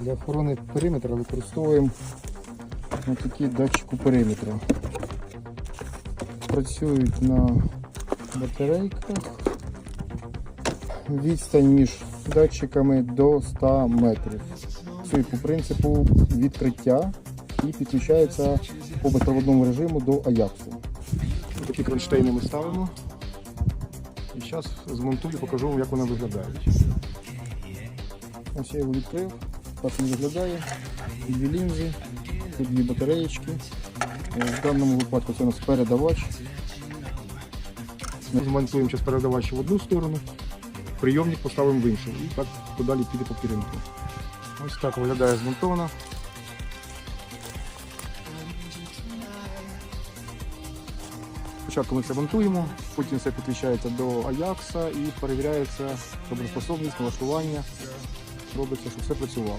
Для охорони периметра використовуємо такі датчики периметра. Працюють на батарейках. Відстань між датчиками до 100 метрів. Працюють по принципу відкриття і підключається по безпроводному режиму до Аяксу. Такі кронштейни ми ставимо. І зараз змонтую, покажу вам, як вони виглядають. Ось я його відкрив, так він виглядає. Дві лінзи, тут дві батареєчки. Е, В даному випадку це у нас передавач. Ми змонтуємо зараз передавач в одну сторону, прийомник поставимо в іншу. І так подалі піде по керівнику. Ось так виглядає змонтовано. Спочатку ми це монтуємо, потім все підключається до Аякса і перевіряється доброспособність, налаштування. Робиться, щоб все працювало.